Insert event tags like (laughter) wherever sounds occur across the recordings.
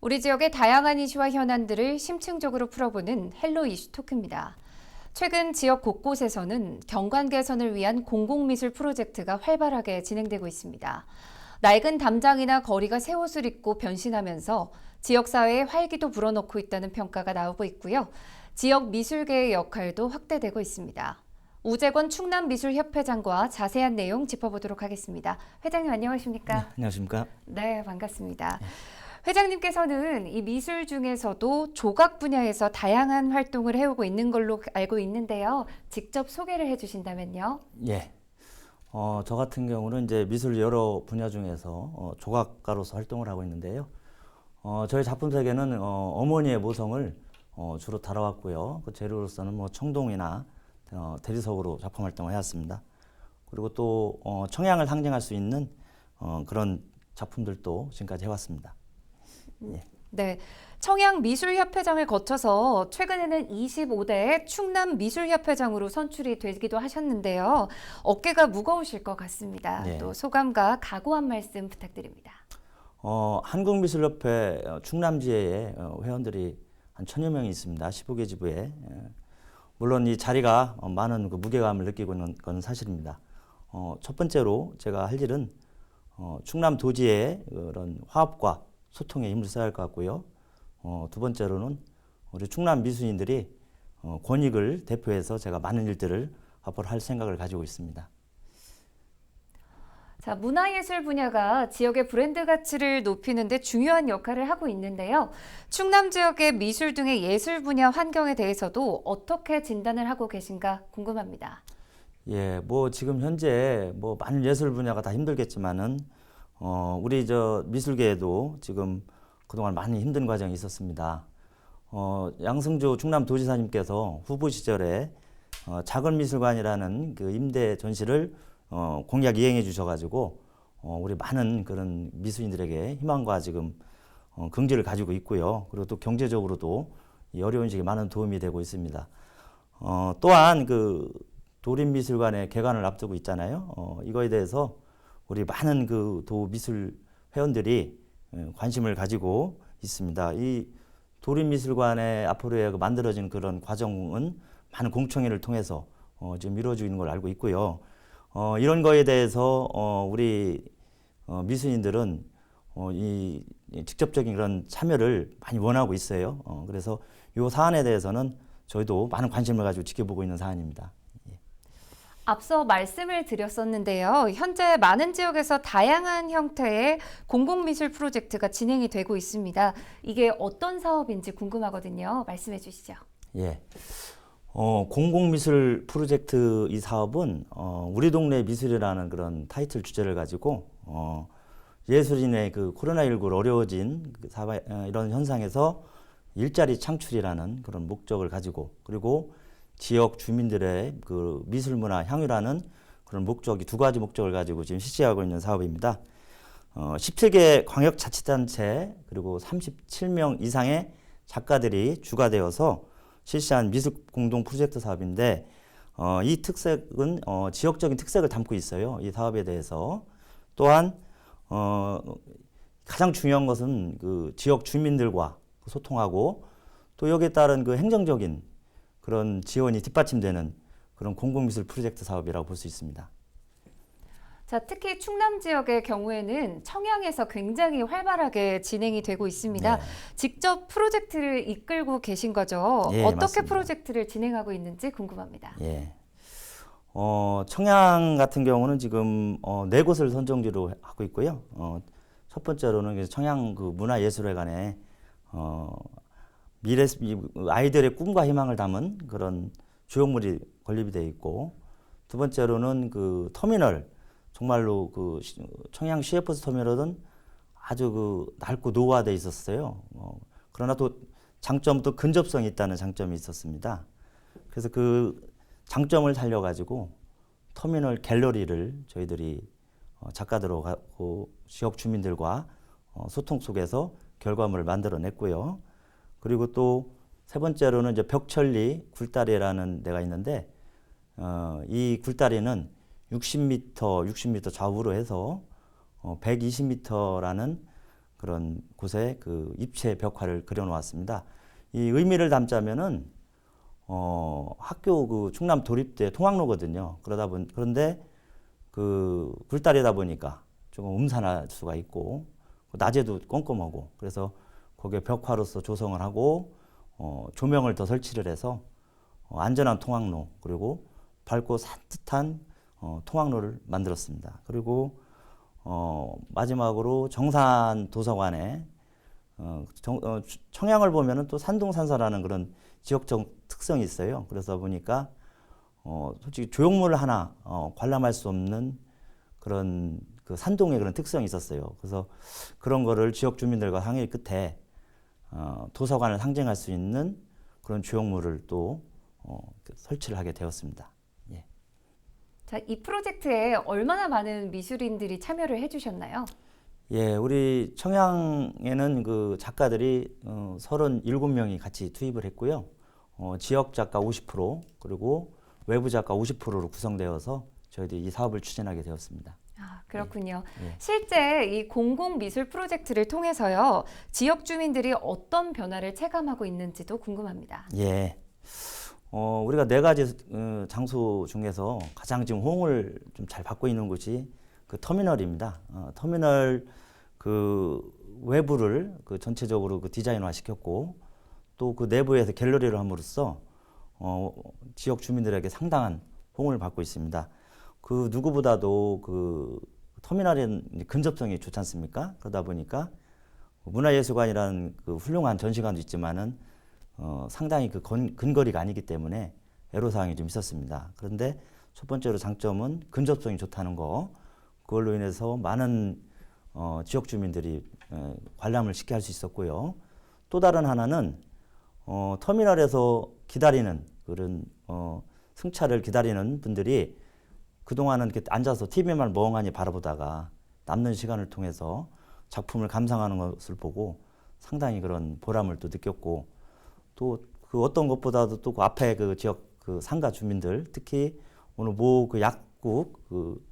우리 지역의 다양한 이슈와 현안들을 심층적으로 풀어보는 헬로 이슈 토크입니다. 최근 지역 곳곳에서는 경관 개선을 위한 공공미술 프로젝트가 활발하게 진행되고 있습니다. 낡은 담장이나 거리가 새 옷을 입고 변신하면서 지역사회에 활기도 불어넣고 있다는 평가가 나오고 있고요. 지역 미술계의 역할도 확대되고 있습니다. 우재권 충남미술협회장과 자세한 내용 짚어보도록 하겠습니다. 회장님 안녕하십니까? 안녕하십니까? 네, 반갑습니다. 회장님께서는 이 미술 중에서도 조각 분야에서 다양한 활동을 해오고 있는 걸로 알고 있는데요. 직접 소개를 해주신다면요. 예. 어, 저 같은 경우는 이제 미술 여러 분야 중에서 어, 조각가로서 활동을 하고 있는데요. 어, 저희 작품 세계는 어, 어머니의 모성을 어, 주로 다뤄왔고요. 그 재료로서는 뭐 청동이나 어, 대리석으로 작품 활동을 해왔습니다. 그리고 또 어, 청양을 상징할 수 있는 어, 그런 작품들도 지금까지 해왔습니다. 네. 청양미술협회장을 거쳐서 최근에는 25대 충남미술협회장으로 선출이 되기도 하셨는데요. 어깨가 무거우실 것 같습니다. 네. 또 소감과 각오 한 말씀 부탁드립니다. 어, 한국미술협회 어, 충남지회에 어, 회원들이 한 천여 명이 있습니다. 15개 지부에. 예. 물론 이 자리가 어, 많은 그 무게감을 느끼고 있는 건 사실입니다. 어, 첫 번째로 제가 할 일은 어, 충남 도지의 그런 화합과 소통에 힘을 써야 할 것 같고요. 어, 두 번째로는 우리 충남 미술인들이 어, 권익을 대표해서 제가 많은 일들을 앞으로 할 생각을 가지고 있습니다. 자, 문화예술 분야가 지역의 브랜드 가치를 높이는 데 중요한 역할을 하고 있는데요. 충남 지역의 미술 등의 예술 분야 환경에 대해서도 어떻게 진단을 하고 계신가 궁금합니다. 예, 뭐 지금 현재 뭐 많은 예술 분야가 다 힘들겠지만은 어 우리 저 미술계에도 지금 그동안 많이 힘든 과정이 있었습니다. 어 양승조 충남 도지사님께서 후보 시절에 어 작은 미술관이라는 그 임대 전시를 어 공약 이행해 주셔가지고 어 우리 많은 그런 미술인들에게 희망과 지금 어 긍지를 가지고 있고요. 그리고 또 경제적으로도 이 어려운 시기에 많은 도움이 되고 있습니다. 어 또한 그 도립미술관의 개관을 앞두고 있잖아요. 어, 이거에 대해서 우리 많은 그 도미술 회원들이 예, 관심을 가지고 있습니다. 이 도립미술관의 앞으로의 그 만들어진 그런 과정은 많은 공청회를 통해서 어, 지금 이루어지고 있는 걸 알고 있고요. 어, 이런 거에 대해서 어, 우리 어, 미술인들은 어, 이, 이 직접적인 그런 참여를 많이 원하고 있어요. 어, 그래서 이 사안에 대해서는 저희도 많은 관심을 가지고 지켜보고 있는 사안입니다. 앞서 말씀을 드렸었는데요. 현재 많은 지역에서 다양한 형태의 공공미술 프로젝트가 진행이 되고 있습니다. 이게 어떤 사업인지 궁금하거든요. 말씀해 주시죠. 예. 어, 공공미술 프로젝트 이 사업은 어, 우리 동네 미술이라는 그런 타이틀 주제를 가지고 어, 예술인의 그 코로나19로 어려워진 그 사회, 어, 이런 현상에서 일자리 창출이라는 그런 목적을 가지고 그리고 지역 주민들의 그 미술 문화 향유라는 그런 목적이 두 가지 목적을 가지고 지금 실시하고 있는 사업입니다. 어, 17개 광역자치단체 그리고 37명 이상의 작가들이 주가 되어서 실시한 미술 공동 프로젝트 사업인데 어, 이 특색은 어, 지역적인 특색을 담고 있어요. 이 사업에 대해서 또한 어, 가장 중요한 것은 그 지역 주민들과 소통하고 또 여기에 따른 그 행정적인 그런 지원이 뒷받침되는 그런 공공미술 프로젝트 사업이라고 볼 수 있습니다. 자, 특히 충남 지역의 경우에는 청양에서 굉장히 활발하게 진행이 되고 있습니다. 네. 직접 프로젝트를 이끌고 계신 거죠. 예, 어떻게 맞습니다. 프로젝트를 진행하고 있는지 궁금합니다. 예. 어, 청양 같은 경우는 지금 어, 네 곳을 선정지로 하고 있고요. 어, 첫 번째로는 청양 그 문화예술회관에 어, 미래 이 아이들의 꿈과 희망을 담은 그런 주역물이 건립이 되어 있고 두 번째로는 그 터미널 정말로 그 시- 청양 CFS 터미널은 아주 그 낡고 노후화돼 있었어요. 어, 그러나 또 장점도 근접성이 있다는 장점이 있었습니다. 그래서 그 장점을 살려가지고 터미널 갤러리를 저희들이 어, 작가들하고 지역 주민들과 어, 소통 속에서 결과물을 만들어냈고요. 그리고 또 세 번째로는 이제 벽천리 굴다리라는 데가 있는데 어, 이 굴다리는 60m, 60m 좌우로 해서 어, 120m라는 그런 곳에 그 입체 벽화를 그려놓았습니다. 이 의미를 담자면은 어, 학교 그 충남 도립대 통학로거든요. 그러다 본 그런데 그 굴다리다 보니까 조금 음산할 수가 있고 낮에도 껌껌하고 그래서 거기에 벽화로서 조성을 하고 어, 조명을 더 설치를 해서 어, 안전한 통학로 그리고 밝고 산뜻한 어, 통학로를 만들었습니다. 그리고 어, 마지막으로 정산 도서관에 어, 정, 어, 주- 청양을 보면은 또 산동산서라는 그런 지역적 특성이 있어요. 그래서 보니까 어, 솔직히 조형물 하나 어, 관람할 수 없는 그런 그 산동의 그런 특성이 있었어요. 그래서 그런 거를 지역 주민들과 상의 끝에 어, 도서관을 상징할 수 있는 그런 조형물을 또 어, 그 설치를 하게 되었습니다. 예. 자, 이 프로젝트에 얼마나 많은 미술인들이 참여를 해주셨나요? 예, 우리 청양에는 그 작가들이 어, 37명이 같이 투입을 했고요. 어, 지역 작가 50% 그리고 외부 작가 50%로 구성되어서 저희들이 이 사업을 추진하게 되었습니다. 아, 그렇군요. 예. 실제 이 공공 미술 프로젝트를 통해서요, 지역 주민들이 어떤 변화를 체감하고 있는지도 궁금합니다. 예. 어, 우리가 네 가지 어, 장소 중에서 가장 지금 호응을 좀 잘 받고 있는 곳이 그 터미널입니다. 어, 터미널 그 외부를 그 전체적으로 그 디자인화 시켰고 또 그 내부에서 갤러리를 함으로써 어, 지역 주민들에게 상당한 호응을 받고 있습니다. 그 누구보다도 그 터미널은 근접성이 좋지 않습니까? 그러다 보니까 문화예술관이라는 그 훌륭한 전시관도 있지만은 어, 상당히 그 건- 근거리가 아니기 때문에 애로사항이 좀 있었습니다. 그런데 첫 번째로 장점은 근접성이 좋다는 거. 그걸로 인해서 많은 어, 지역 주민들이 에, 관람을 쉽게 할 수 있었고요. 또 다른 하나는 어, 터미널에서 기다리는 그런 어, 승차를 기다리는 분들이 그동안은 이렇게 앉아서 TV만 멍하니 바라보다가 남는 시간을 통해서 작품을 감상하는 것을 보고 상당히 그런 보람을 또 느꼈고 또 그 어떤 것보다도 또 그 앞에 그 지역 그 상가 주민들 특히 오늘 모 그 약국 그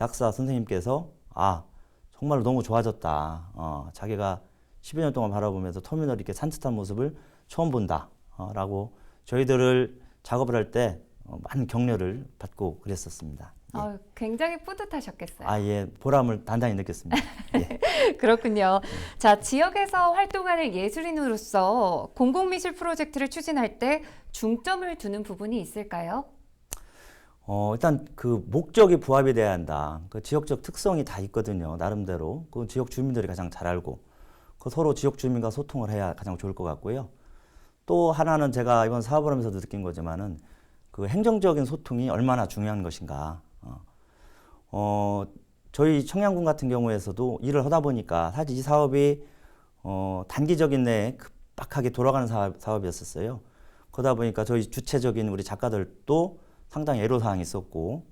약사 선생님께서 아 정말 너무 좋아졌다. 어, 자기가 10여 년 동안 바라보면서 터미널 이렇게 산뜻한 모습을 처음 본다. 어, 라고 저희들을 작업을 할때 어, 많은 격려를 받고 그랬었습니다. 예. 아, 굉장히 뿌듯하셨겠어요. 아, 예, 보람을 단단히 느꼈습니다. 예. (laughs) 그렇군요. 자, 지역에서 활동하는 예술인으로서 공공미술 프로젝트를 추진할 때 중점을 두는 부분이 있을까요? 어, 일단 그 목적이 부합이 돼야 한다. 그 지역적 특성이 다 있거든요. 나름대로. 그 지역 주민들이 가장 잘 알고. 그 서로 지역 주민과 소통을 해야 가장 좋을 것 같고요. 또 하나는 제가 이번 사업을 하면서도 느낀 거지만은 그 행정적인 소통이 얼마나 중요한 것인가. 어, 어, 저희 청양군 같은 경우에서도 일을 하다 보니까 사실 이 사업이 어, 단기적인 내에 급박하게 돌아가는 사업, 사업 이었었어요. 그러다 보니까 저희 주체적인 우리 작가들도 상당히 애로사항이 있었고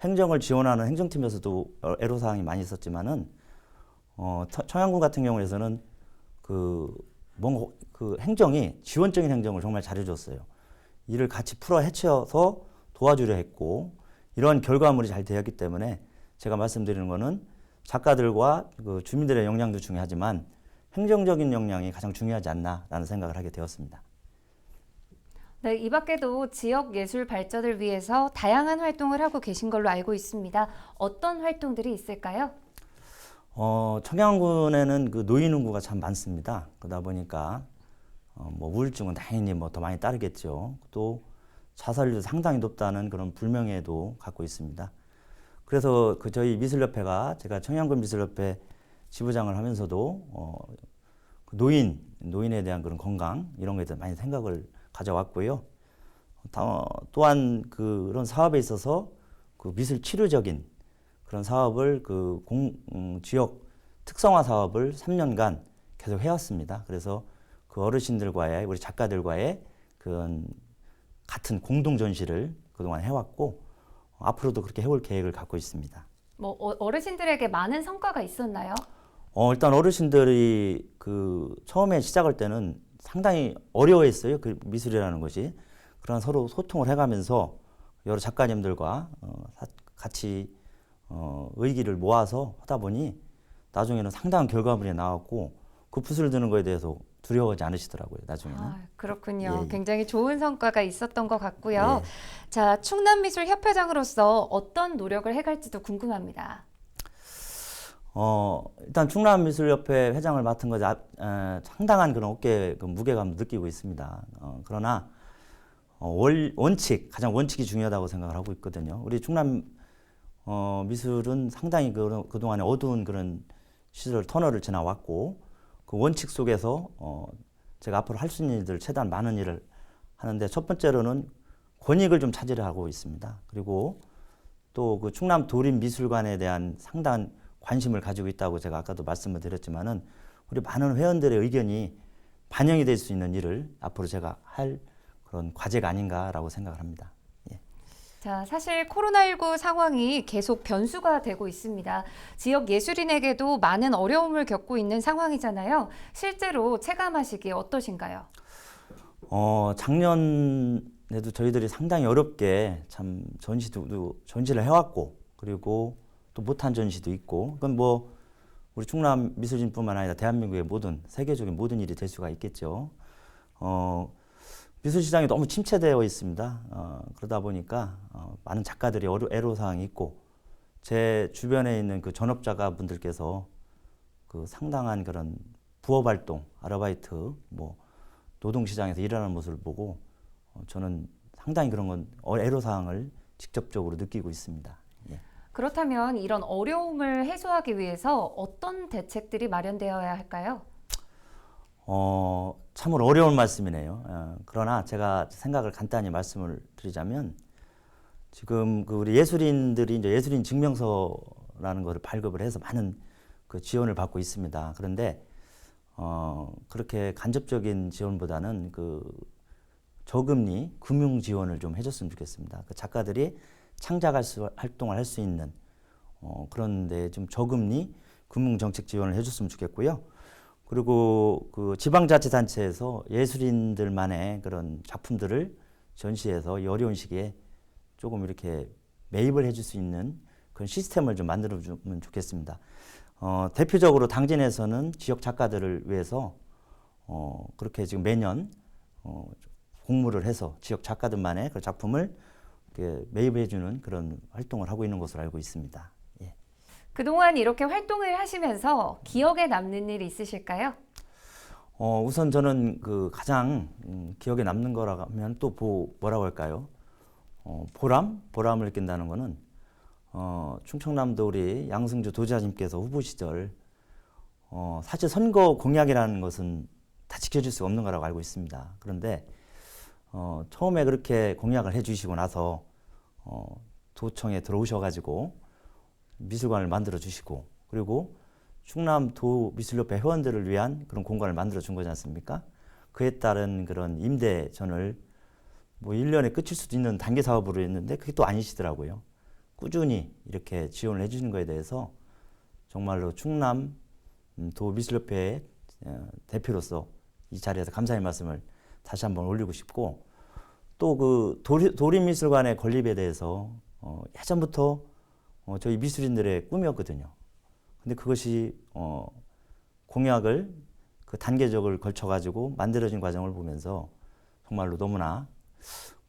행정을 지원하는 행정팀에서도 어, 애로사항이 많이 있었지만은 어, 터- 청양군 같은 경우에서는 그 뭔가 그 행정이 지원적인 행정을 정말 잘해줬어요. 이를 같이 풀어 헤쳐서 도와주려 했고 이러한 결과물이 잘 되었기 때문에 제가 말씀드리는 거는 작가들과 그 주민들의 역량도 중요하지만 행정적인 역량이 가장 중요하지 않나라는 생각을 하게 되었습니다. 네, 이 밖에도 지역 예술 발전을 위해서 다양한 활동을 하고 계신 걸로 알고 있습니다. 어떤 활동들이 있을까요? 어, 청양군에는 그 노인 인구가 참 많습니다. 그러다 보니까 어, 뭐 우울증은 당연히 뭐 더 많이 따르겠죠. 또 자살률도 상당히 높다는 그런 불명예도 갖고 있습니다. 그래서 그 저희 미술협회가 제가 청양군 미술협회 지부장을 하면서도 어, 그 노인 노인에 대한 그런 건강 이런 거에 대해 많이 생각을 가져왔고요. 다- 또한 그런 사업에 있어서 그 미술 치료적인 그런 사업을 그 공, 음, 지역 특성화 사업을 3년간 계속 해왔습니다. 그래서 그 어르신들과의 우리 작가들과의 그런 같은 공동 전시를 그동안 해왔고 어, 앞으로도 그렇게 해올 계획을 갖고 있습니다. 뭐 어- 어르신들에게 많은 성과가 있었나요? 어, 일단 어르신들이 그 처음에 시작할 때는 상당히 어려워했어요. 그 미술이라는 것이. 그런 서로 소통을 해가면서 여러 작가님들과 어, 사- 같이 어, 의기를 모아서 하다 보니 나중에는 상당한 결과물이 나왔고 그 붓을 드는 거에 대해서 두려워하지 않으시더라고요. 나중에는. 아, 그렇군요. 예, 예. 굉장히 좋은 성과가 있었던 것 같고요. 예. 자, 충남 미술 협회장으로서 어떤 노력을 해갈지도 궁금합니다. 어, 일단 충남 미술협회 회장을 맡은 거지 아, 에, 상당한 그런 어깨 그 무게감 느끼고 있습니다. 어, 그러나 어, 월, 원칙 가장 원칙이 중요하다고 생각을 하고 있거든요. 우리 충남 어, 미술은 상당히 그, 그동안에 어두운 그런 시절 터널을 지나왔고 그 원칙 속에서 어, 제가 앞으로 할 수 있는 일들 최대한 많은 일을 하는데 첫 번째로는 권익을 좀 차지를 하고 있습니다. 그리고 또 그 충남 도립미술관에 대한 상당한 관심을 가지고 있다고 제가 아까도 말씀을 드렸지만은 우리 많은 회원들의 의견이 반영이 될 수 있는 일을 앞으로 제가 할 그런 과제가 아닌가라고 생각을 합니다. 예. 자, 사실 코로나19 상황이 계속 변수가 되고 있습니다. 지역 예술인에게도 많은 어려움을 겪고 있는 상황이잖아요. 실제로 체감하시기에 어떠신가요? 어, 작년에도 저희들이 상당히 어렵게 참 전시도 전시를 해왔고 그리고 또 못한 전시도 있고 그건 뭐 우리 충남 미술진뿐만 아니라 대한민국의 모든 세계적인 모든 일이 될 수가 있겠죠. 어, 미술 시장이 너무 침체되어 있습니다. 어, 그러다 보니까 어, 많은 작가들이 어려, 애로사항이 있고 제 주변에 있는 그 전업자가 분들께서 그 상당한 그런 부업 활동, 아르바이트, 뭐 노동 시장에서 일하는 모습을 보고 어, 저는 상당히 그런 건 어, 애로사항을 직접적으로 느끼고 있습니다. 예. 그렇다면 이런 어려움을 해소하기 위해서 어떤 대책들이 마련되어야 할까요? 어, 참으로 어려운 말씀이네요. 어, 그러나 제가 생각을 간단히 말씀을 드리자면 지금 그 우리 예술인들이 이제 예술인 증명서라는 것을 발급을 해서 많은 그 지원을 받고 있습니다. 그런데 어, 그렇게 간접적인 지원보다는 그 저금리 금융 지원을 좀 해줬으면 좋겠습니다. 그 작가들이 창작할 수, 활동을 할 수 있는 어, 그런 데 좀 저금리 금융 정책 지원을 해줬으면 좋겠고요. 그리고 그 지방자치단체에서 예술인들만의 그런 작품들을 전시해서 이 어려운 시기에 조금 이렇게 매입을 해줄 수 있는 그런 시스템을 좀 만들어주면 좋겠습니다. 어, 대표적으로 당진에서는 지역 작가들을 위해서 어, 그렇게 지금 매년 어, 공모를 해서 지역 작가들만의 그 작품을 매입해주는 그런 활동을 하고 있는 것으로 알고 있습니다. 예. 그동안 이렇게 활동을 하시면서 기억에 남는 일 있으실까요? 어, 우선 저는 그 가장 음, 기억에 남는 거라면 또 보, 뭐라고 할까요? 어, 보람? 보람을 느낀다는 거는 어, 충청남도 우리 양승주 도지사님께서 후보 시절 어, 사실 선거 공약이라는 것은 다 지켜질 수 없는 거라고 알고 있습니다. 그런데 어, 처음에 그렇게 공약을 해주시고 나서 어, 도청에 들어오셔가지고 미술관을 만들어 주시고 그리고 충남도 미술협회 회원들을 위한 그런 공간을 만들어 준 거지 않습니까? 그에 따른 그런 임대전을 뭐 1년에 끝일 수도 있는 단계 사업으로 했는데 그게 또 아니시더라고요. 꾸준히 이렇게 지원을 해 주는 거에 대해서 정말로 충남 음, 도미술협회 어, 대표로서 이 자리에서 감사의 말씀을 다시 한번 올리고 싶고 또 그 도립미술관의 건립에 대해서 어, 예전부터 어, 저희 미술인들의 꿈이었거든요. 근데 그것이 어, 공약을 그 단계적으로 걸쳐가지고 만들어진 과정을 보면서 정말로 너무나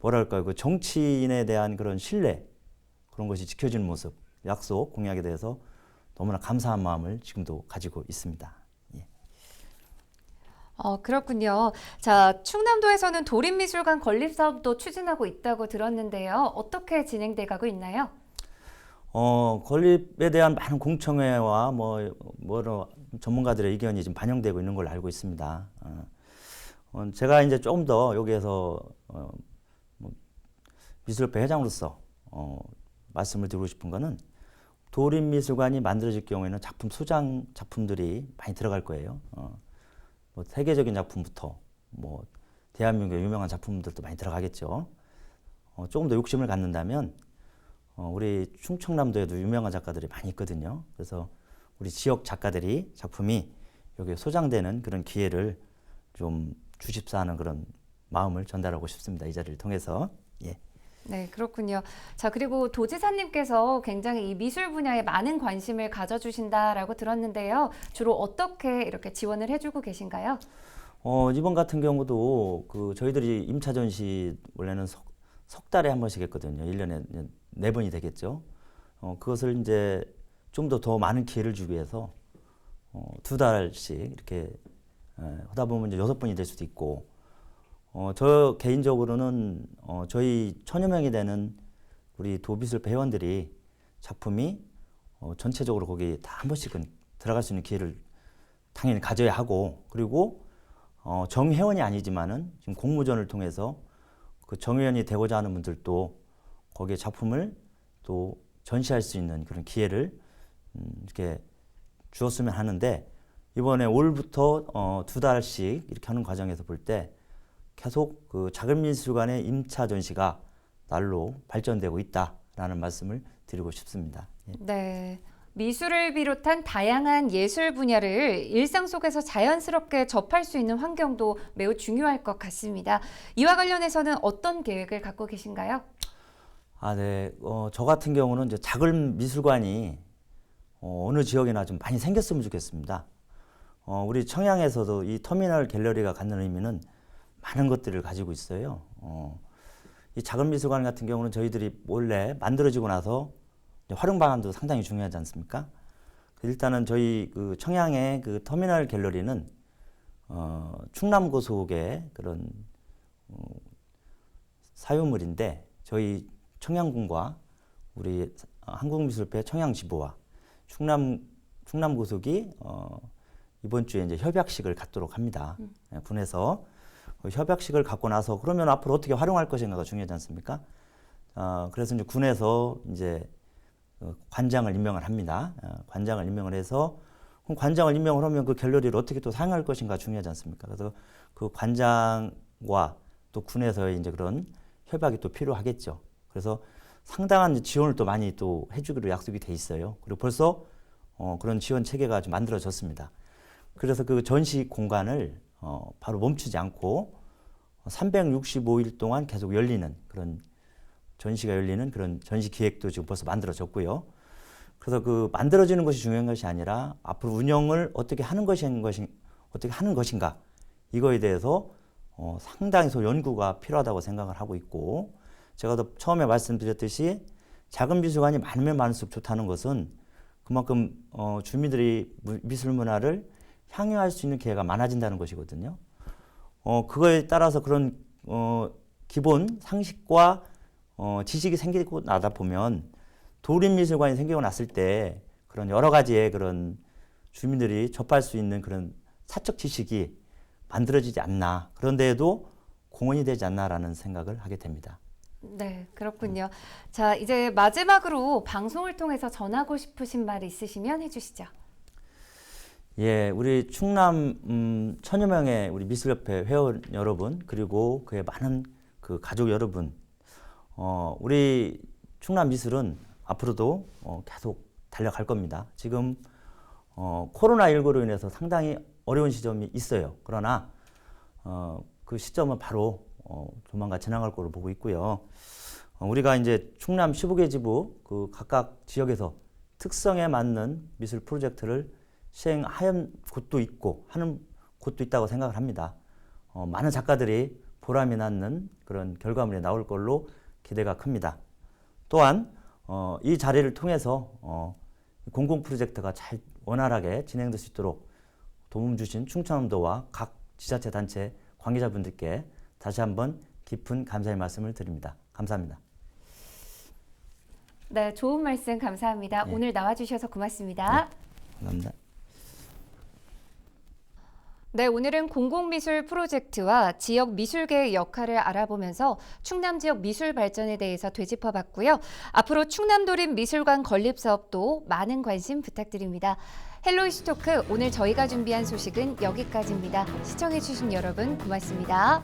뭐랄까요 그 정치인에 대한 그런 신뢰 그런 것이 지켜지는 모습 약속 공약에 대해서 너무나 감사한 마음을 지금도 가지고 있습니다. 예. 어, 그렇군요. 자, 충남도에서는 도립미술관 건립 사업도 추진하고 있다고 들었는데요. 어떻게 진행돼 가고 있나요? 어, 건립에 대한 많은 공청회와 뭐, 뭐로 전문가들의 의견이 지금 반영되고 있는 걸로 알고 있습니다. 어, 어, 제가 이제 조금 더 여기에서 어, 뭐 미술협회 회장으로서 어, 말씀을 드리고 싶은 거는 도립미술관이 만들어질 경우에는 작품 소장 작품들이 많이 들어갈 거예요. 어, 뭐 세계적인 작품부터 뭐 대한민국의 유명한 작품들도 많이 들어가겠죠. 어, 조금 더 욕심을 갖는다면 어, 우리 충청남도에도 유명한 작가들이 많이 있거든요. 그래서 우리 지역 작가들이 작품이 여기에 소장되는 그런 기회를 좀 주십사 하는 그런 마음을 전달하고 싶습니다. 이 자리를 통해서. 예. 네, 그렇군요. 자, 그리고 도지사님께서 굉장히 이 미술 분야에 많은 관심을 가져주신다라고 들었는데요. 주로 어떻게 이렇게 지원을 해주고 계신가요? 어, 이번 같은 경우도 그 저희들이 임차 전시 원래는 석, 석 달에 한 번씩 했거든요. 1년에 네 번이 되겠죠. 어, 그것을 이제 좀더더 많은 기회를 주기 위해서 어, 두 달씩 이렇게 에, 하다 보면 이제 여섯 번이 될 수도 있고 어, 저 개인적으로는 어, 저희 천여 명이 되는 우리 도미술배 회원들이 작품이 어, 전체적으로 거기 다 한 번씩은 들어갈 수 있는 기회를 당연히 가져야 하고 그리고 어, 정회원이 아니지만은 지금 공모전을 통해서 그 정회원이 되고자 하는 분들도 거기에 작품을 또 전시할 수 있는 그런 기회를 음, 이렇게 주었으면 하는데 이번에 올부터 어, 두 달씩 이렇게 하는 과정에서 볼 때 계속 그 작은 미술관의 임차 전시가 날로 발전되고 있다라는 말씀을 드리고 싶습니다. 예. 네. 미술을 비롯한 다양한 예술 분야를 일상 속에서 자연스럽게 접할 수 있는 환경도 매우 중요할 것 같습니다. 이와 관련해서는 어떤 계획을 갖고 계신가요? 아, 네. 어, 저 같은 경우는 이제 작은 미술관이 어, 어느 지역이나 좀 많이 생겼으면 좋겠습니다. 어, 우리 청양에서도 이 터미널 갤러리가 갖는 의미는 많은 것들을 가지고 있어요. 어, 이 작은 미술관 같은 경우는 저희들이 원래 만들어지고 나서 활용 방안도 상당히 중요하지 않습니까? 일단은 저희 그 청양의 그 터미널 갤러리는 어, 충남 고속의 그런 어, 사유물인데 저희 청양군과 우리 한국미술회 청양지부와 충남 충남고속이 어, 이번 주에 이제 협약식을 갖도록 합니다. 예, 군에서 그 협약식을 갖고 나서 그러면 앞으로 어떻게 활용할 것인가가 중요하지 않습니까? 어, 그래서 이제 군에서 이제 어, 관장을 임명을 합니다. 어, 관장을 임명을 해서 그럼 관장을 임명을 하면 그 갤러리를 어떻게 또 사용할 것인가 중요하지 않습니까? 그래서 그 관장과 또 군에서의 이제 그런 협약이 또 필요하겠죠. 그래서 상당한 지원을 또 많이 또 해주기로 약속이 돼 있어요. 그리고 벌써 어, 그런 지원 체계가 좀 만들어졌습니다. 그래서 그 전시 공간을 어, 바로 멈추지 않고 365일 동안 계속 열리는 그런 전시가 열리는 그런 전시 기획도 지금 벌써 만들어졌고요. 그래서 그 만들어지는 것이 중요한 것이 아니라 앞으로 운영을 어떻게 하는 것인 것인 어떻게 하는 것인가 이거에 대해서 어, 상당히 소 연구가 필요하다고 생각을 하고 있고 제가 더 처음에 말씀드렸듯이 작은 미술관이 많으면 많을수록 좋다는 것은 그만큼 어, 주민들이 무- 미술 문화를 향유할 수 있는 기회가 많아진다는 것이거든요. 어, 그거에 따라서 그런 어, 기본 상식과 어, 지식이 생기고 나다 보면 도립미술관이 생기고 났을 때 그런 여러 가지의 그런 주민들이 접할 수 있는 그런 사적 지식이 만들어지지 않나. 그런데에도 공헌이 되지 않나라는 생각을 하게 됩니다. 네, 그렇군요. 자, 이제 마지막으로 방송을 통해서 전하고 싶으신 말 있으시면 해주시죠. 예, 우리 충남 음, 천여 명의 우리 미술협회 회원 여러분 그리고 그의 많은 그 가족 여러분, 어, 우리 충남 미술은 앞으로도 어, 계속 달려갈 겁니다. 지금 어, 코로나 19로 인해서 상당히 어려운 시점이 있어요. 그러나 어, 그 시점은 바로 어, 조만간 지나갈 거로 보고 있고요. 어, 우리가 이제 충남 15개 지부 그 각각 지역에서 특성에 맞는 미술 프로젝트를 시행하는 곳도 있고 하는 곳도 있다고 생각을 합니다. 어, 많은 작가들이 보람이 낳는 그런 결과물이 나올 걸로 기대가 큽니다. 또한 어, 이 자리를 통해서 어, 공공 프로젝트가 잘 원활하게 진행될 수 있도록 도움 주신 충청남도와 각 지자체 단체 관계자분들께 다시 한번 깊은 감사의 말씀을 드립니다. 감사합니다. 네, 좋은 말씀 감사합니다. 네. 오늘 나와주셔서 고맙습니다. 감사합니다. 네, 오늘은 공공미술 프로젝트와 지역 미술계의 역할을 알아보면서 충남 지역 미술 발전에 대해서 되짚어 봤고요. 앞으로 충남도립 미술관 건립 사업도 많은 관심 부탁드립니다. 헬로이시 토크 오늘 저희가 준비한 소식은 여기까지입니다. 시청해주신 여러분 고맙습니다.